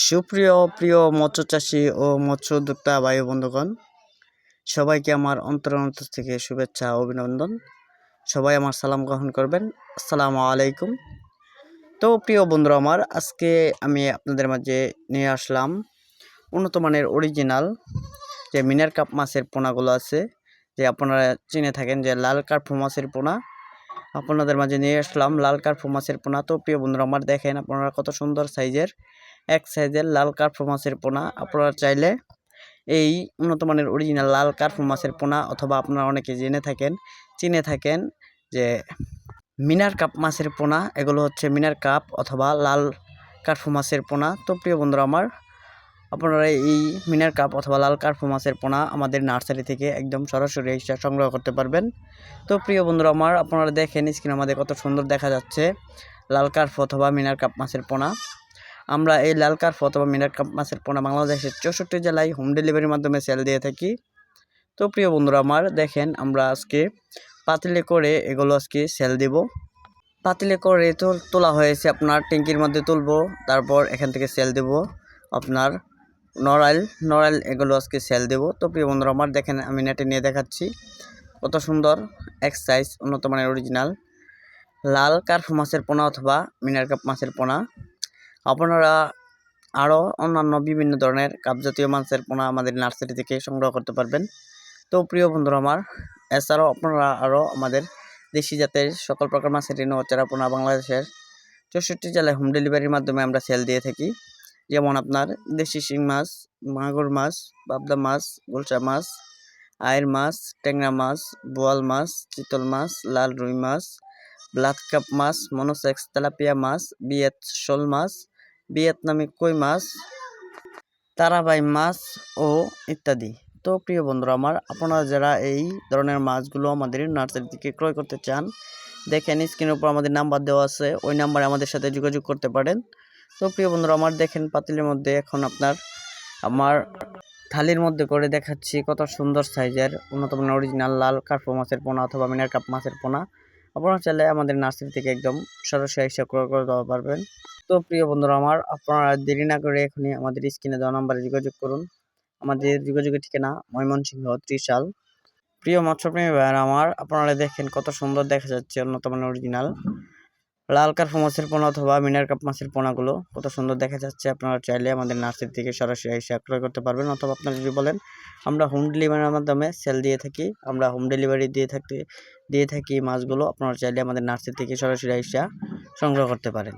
সুপ্রিয়, প্রিয় মৎস্য চাষী ও মৎস্য উদ্যোক্তা ভাই বন্ধুগণ, সবাইকে আমার অন্তর অন্তর থেকে শুভেচ্ছা অভিনন্দন। সবাই আমার সালাম গ্রহণ করবেন। আসসালামু আলাইকুম। তো প্রিয় বন্ধুরা আমার, আজকে আমি আপনাদের মাঝে নিয়ে আসলাম উন্নত মানের অরিজিনাল যে মিনার কাপ মাছের পোনাগুলো আছে, যে আপনারা চিনে থাকেন যে লাল কার্পু মাছের পোনা। আপনাদের মাঝে নিয়ে আসলাম লাল কার্পু মাছের পোনা। তো প্রিয় বন্ধুরা আমার, দেখেন আপনারা কত সুন্দর সাইজের এক সাইজের লাল কার্পু মাছের পোনা। আপনারা চাইলে এই উন্নত মানের অরিজিনাল লাল কার্পু মাছের পোনা অথবা আপনারা অনেকে জেনে থাকেন, চিনে থাকেন যে মিনার কাপ মাছের পোনা, এগুলো হচ্ছে মিনার কাপ অথবা লাল কার্পু মাছের পোনা। তো প্রিয় বন্ধুরা আমার, আপনারা এই মিনার কাপ অথবা লাল কার্পু মাছের পোনা আমাদের নার্সারি থেকে একদম সরাসরি এসে সংগ্রহ করতে পারবেন। তো প্রিয় বন্ধুরা আমার, আপনারা দেখেন স্ক্রিন আমাদের কত সুন্দর দেখা যাচ্ছে। লাল কার্প অথবা মিনার কাপ মাছের পোনা। আমরা এই লাল কার্প অথবা মিনার কাপ মাছের পোনা বাংলাদেশের চৌষট্টি জেলায় হোম ডেলিভারির মাধ্যমে সেল দিয়ে থাকি। তো প্রিয় বন্ধুরা আমার, দেখেন আমরা আজকে পাতিলে করে এগুলো আজকে সেল দিব। পাতিলে করে তো তোলা হয়েছে আপনার ট্যাঙ্কির মধ্যে তুলবো, তারপর এখান থেকে সেল দেব আপনার নড়াইল নড়াইল এগুলো আজকে সেল দেব। তো প্রিয় বন্ধুরা আমার, দেখেন আমি নেটে নিয়ে দেখাচ্ছি। কত সুন্দর, এক সাইজ উন্নত মানের অরিজিনাল লাল কার্ফ মাছের পোনা অথবা মিনার কাপ মাছের পোনা। আপনারা আরও অন্যান্য বিভিন্ন ধরনের কাপজাতীয় মাছের পোনা আমাদের নার্সারি থেকে সংগ্রহ করতে পারবেন। তো প্রিয় বন্ধুরা আমার, এছাড়াও আপনারা আরও আমাদের দেশি জাতের সকল প্রকার মাছের ঋণ চারা পোনা বাংলাদেশের চৌষট্টি জেলায় হোম ডেলিভারির মাধ্যমে আমরা সেল দিয়ে থাকি। যেমন আপনার দেশি শিং মাছ, মাগুর মাছ, পাবদা মাছ, গুলশা মাছ, আয়ের মাছ, ট্যাংরা মাছ, বোয়াল মাছ, চিতল মাছ, লাল রুই মাছ ব্লাড কাপ মাছ, মনোসেক্স, তেলাপিয়া মাছ, বিয়েত শোল মাছ ভিয়েতনামি কই মাছ, তারাবাই মাছ ও ইত্যাদি। তো প্রিয় বন্ধুরা আমার, আপনারা যারা এই ধরনের মাছগুলো আমাদের নার্সারি থেকে ক্রয় করতে চান, দেখেন স্ক্রিনের উপর আমাদের নাম্বার দেওয়া আছে, ওই নাম্বারে আমাদের সাথে যোগাযোগ করতে পারেন। তো প্রিয় বন্ধুরা আমার, দেখেন পাতিলের মধ্যে এখন আপনার, আমার থালির মধ্যে করে দেখাচ্ছি কত সুন্দর সাইজের উন্নত মানের অরিজিনাল লাল কার্পো মাছের পোনা অথবা মিনার কাপ মাছের পোনা। আপনারা চাইলে আমাদের নার্সারি থেকে একদম সরাসরি এসে ক্রয় করে দেওয়া পারবেন। তো প্রিয় বন্ধুরা আমার, আপনারা দেরি না করে এখনই আমাদের স্ক্রিনে দেওয়া নাম্বারে যোগাযোগ করুন। আমাদের যোগাযোগের ঠিকানা ময়মনসিংহ ত্রিশাল। প্রিয় মৎস্যপ্রেমী ভাইয়ার আমার, আপনারা দেখেন কত সুন্দর দেখা যাচ্ছে অন্যতম অরিজিনাল লাল কার্প মাছের পোনা অথবা মিনার কাপ মাছের পোনাগুলো কত সুন্দর দেখা যাচ্ছে। আপনারা চাইলে আমাদের নার্সের থেকে সরাসরি এসে ক্রয় করতে পারবেন অথবা আপনারা যদি বলেন, আমরা হোম ডেলিভারির মাধ্যমে সেল দিয়ে থাকি, আমরা হোম ডেলিভারি দিয়ে থাকি দিয়ে থাকি মাছগুলো, আপনারা চাইলে আমাদের নার্সের থেকে সরাসরি এসে সংগ্রহ করতে পারেন।